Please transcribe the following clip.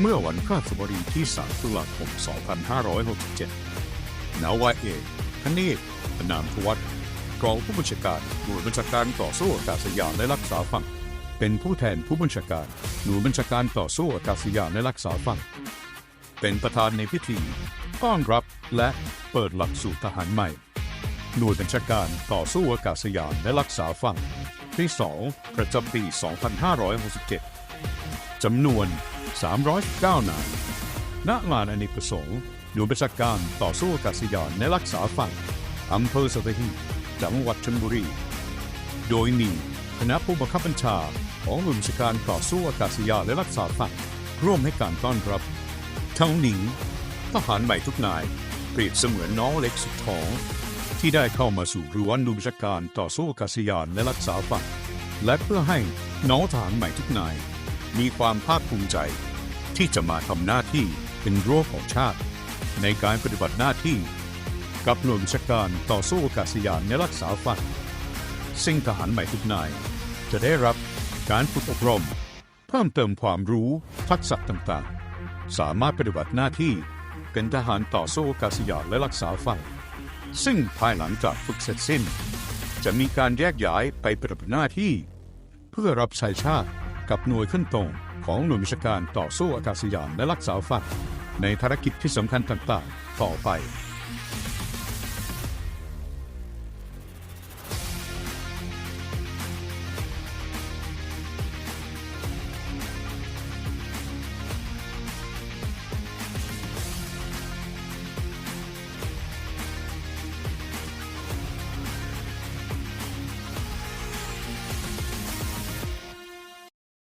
เมื่อวันพฤหัสบดีที่ 3 ตุลาคม 2567 นาวาเอกคเนศนามทวัฒน์รองผู้บัญชาการหน่วยบัญชาการต่อสู้อากาศยานและรักษาฝั่ง เป็นผู้แทนผู้บัญชาการหน่วยบัญชาการต่อสู้อากาศยานและรักษาฝั่ง เป็นประธานในพิธีต้อนรับและเปิดหลักสูตรทหารใหม่ หน่วยบัญชาการต่อสู้อากาศยานและรักษาฝั่งที่ 2 ประจำปี 2567 จำนวน 309 นาย ณ ลานอเนกประสงค์หน่วยบัญชาการต่อสู้อากาศยานและรักษาฝั่งอำเภอสัตหีบจังหวัดชลบุรี โดยมีคณะผู้บังคับบัญชาของหน่วยบัญชาการต่อสู้อากาศยานและรักษาฝั่งร่วมให้การต้อนรับ ทั้งนี้ทหารใหม่ทุกนายเปรียบเสมือนน้องเล็กสุดท้องที่ได้เข้ามาสู่รั้วหน่วยบัญชาการต่อสู้อากาศยานและรักษาฝั่งและเพื่อให้น้องทหารใหม่ทุกนาย มีความภาคภูมิใจ ที่จะมาทำหน้าที่เป็นรั้วของชาติ ในการปฏิบัติหน้าที่ กับหน่วยชาการต่อสู้อากาศยานและรักษาฝั่งซึ่งทหารใหม่ทุกนาย จะได้รับการฝึกอบรม เพิ่มเติมความรู้ทักษะต่างๆ สามารถปฏิบัติหน้าที่เป็นทหารต่อสู้อากาศยานและรักษาฝั่งซึ่งภายหลังจากฝึกเสร็จสิ้น จะมีการแยกย้ายไปปฏิบัติหน้าที่ เพื่อรับใช้ชาติ กับหน่วยขึ้นตรงของหน่วยมิชาการต่อสู้อากาศยานและรักษาฝั่งในภารกิจที่สำคัญต่างๆ ต่อไป